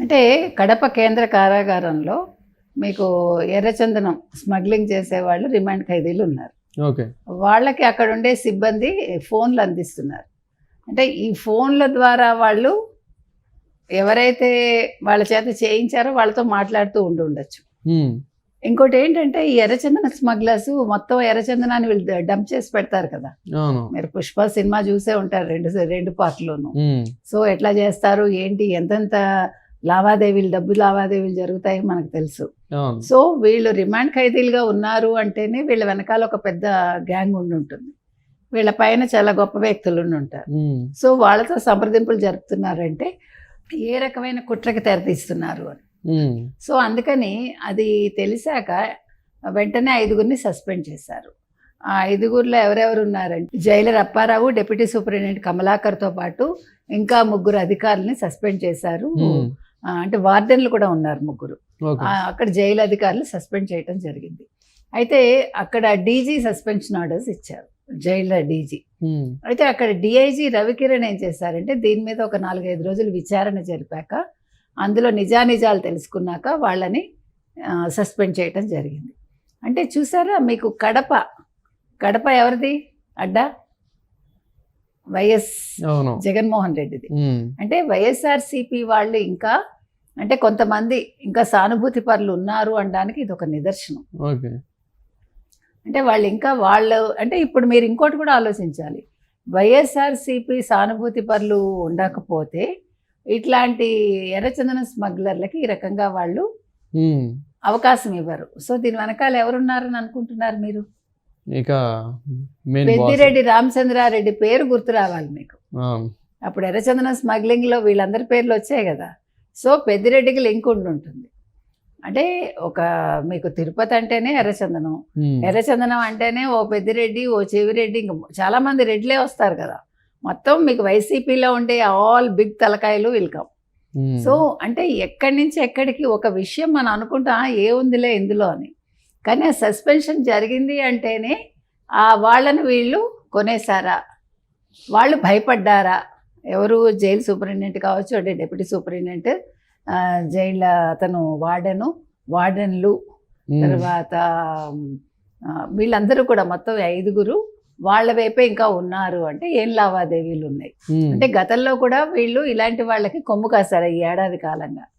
అంటే కడప కేంద్ర కారాగారంలో మీకు ఎర్రచందనం స్మగ్లింగ్ చేసేవాళ్ళు రిమాండ్ ఖైదీలు ఉన్నారు. ఓకే. వాళ్ళకి అక్కడ ఉండే సిబ్బంది ఫోన్లు అందిస్తున్నారు. అంటే ఈ ఫోన్ల ద్వారా వాళ్ళు ఎవరైతే వాళ్ళ చేత చేయించారో వాళ్ళతో మాట్లాడుతూ ఉండి ఉండొచ్చు. ఇంకోటి ఏంటంటే ఈ ఎర్రచందన స్మగ్లర్స్ మొత్తం ఎర్రచందనాన్ని వీళ్ళు డంప్ చేసి పెడతారు కదా. మీరు పుష్ప సినిమా చూసే ఉంటారు రెండు రెండు పార్ట్లోనూ. సో ఎట్లా చేస్తారు? ఏంటి? ఎంతెంత లావాదేవీలు డబ్బు లావాదేవీలు జరుగుతాయి మనకు తెలుసు. సో వీళ్ళు రిమాండ్ ఖైదీలుగా ఉన్నారు అంటేనే వీళ్ళ వెనకాల ఒక పెద్ద గ్యాంగ్ ఉండి ఉంటుంది. వీళ్ళ పైన చాలా గొప్ప వ్యక్తులు ఉండి ఉంటారు. సో వాళ్ళతో సంప్రదింపులు జరుపుతున్నారంటే ఏ రకమైన కుట్రకి తెరతీస్తున్నారు అని. సో అందుకని అది తెలిసాక వెంటనే ఐదుగురిని సస్పెండ్ చేశారు. ఆ ఐదుగురిలో ఎవరెవరు ఉన్నారంటే జైలర్ అప్పారావు డిప్యూటీ సూపరింటెండెంట్ కమలాకర్తో పాటు ఇంకా ముగ్గురు అధికారులని సస్పెండ్ చేశారు. అంటే వార్డెన్లు కూడా ఉన్నారు ముగ్గురు. అక్కడ జైలు అధికారులు సస్పెండ్ చేయడం జరిగింది. అయితే అక్కడ డీజీ సస్పెన్షన్ ఆర్డర్స్ ఇచ్చారు జైల్లో డీజీ. అయితే అక్కడ డిఐజీ రవికిరణ్ ఏం చేశారంటే దీని మీద ఒక నాలుగైదు రోజులు విచారణ జరిపాక అందులో నిజానిజాలు తెలుసుకున్నాక వాళ్ళని సస్పెండ్ చేయటం జరిగింది. అంటే చూసారా మీకు కడప కడప ఎవరిది? అడ్డా? వైఎస్ జగన్మోహన్ రెడ్డిది. అంటే వైఎస్ఆర్సీపీ వాళ్ళు ఇంకా అంటే కొంతమంది ఇంకా సానుభూతి పరులు ఉన్నారు అనడానికి ఇది ఒక నిదర్శనం అంటే వాళ్ళు ఇంకా వాళ్ళు అంటే ఇప్పుడు మీరు ఇంకోటి కూడా ఆలోచించాలి. వైఎస్ఆర్సీపీ సానుభూతి పరులు ఉండకపోతే ఇట్లాంటి ఎర్రచందన స్మగ్లర్లకి ఈ రకంగా వాళ్ళు అవకాశం ఇవ్వరు. సో దీని వెనకాల ఎవరున్నారని అనుకుంటున్నారు మీరు? ఇక పెద్దిరెడ్డి రామచంద్రారెడ్డి పేరు గుర్తు రావాలి మీకు. అప్పుడు ఎర్రచందనం స్మగ్లింగ్లో వీళ్ళందరి పేర్లు వచ్చాయి కదా. సో పెద్దిరెడ్డికి లింక్ ఉండి ఉంటుంది. అంటే ఒక మీకు తిరుపతి అంటేనే ఎర్రచందనం. ఎర్రచందనం అంటేనే ఓ పెద్దిరెడ్డి ఓ చెవిరెడ్డి ఇంక చాలా మంది రెడ్లే వస్తారు కదా. మొత్తం మీకు వైసీపీలో ఉండే ఆల్ బిగ్ తలకాయలు వెల్కమ్. సో అంటే ఎక్కడి నుంచి ఎక్కడికి ఒక విషయం మనం అనుకుంటాం "ఆ, ఏ ఉందిలే ఇందులో అని. కానీ ఆ సస్పెన్షన్ జరిగింది అంటేనే ఆ వాళ్ళని వీళ్ళు కొనేసారా వాళ్ళు భయపడ్డారా? ఎవరు జైలు సూపరింటెండెంట్ కావచ్చు అంటే డిప్యూటీ సూపరింటెండెంట్ జైలు అతను వార్డెను వార్డెన్లు తర్వాత వీళ్ళందరూ కూడా మొత్తం ఐదుగురు వాళ్ళ వైపే ఇంకా ఉన్నారు అంటే ఏం లావాదేవీలు ఉన్నాయి? అంటే గతంలో కూడా వీళ్ళు ఇలాంటి వాళ్ళకి కొమ్ము కాశారు ఈ ఏడాది కాలంగా.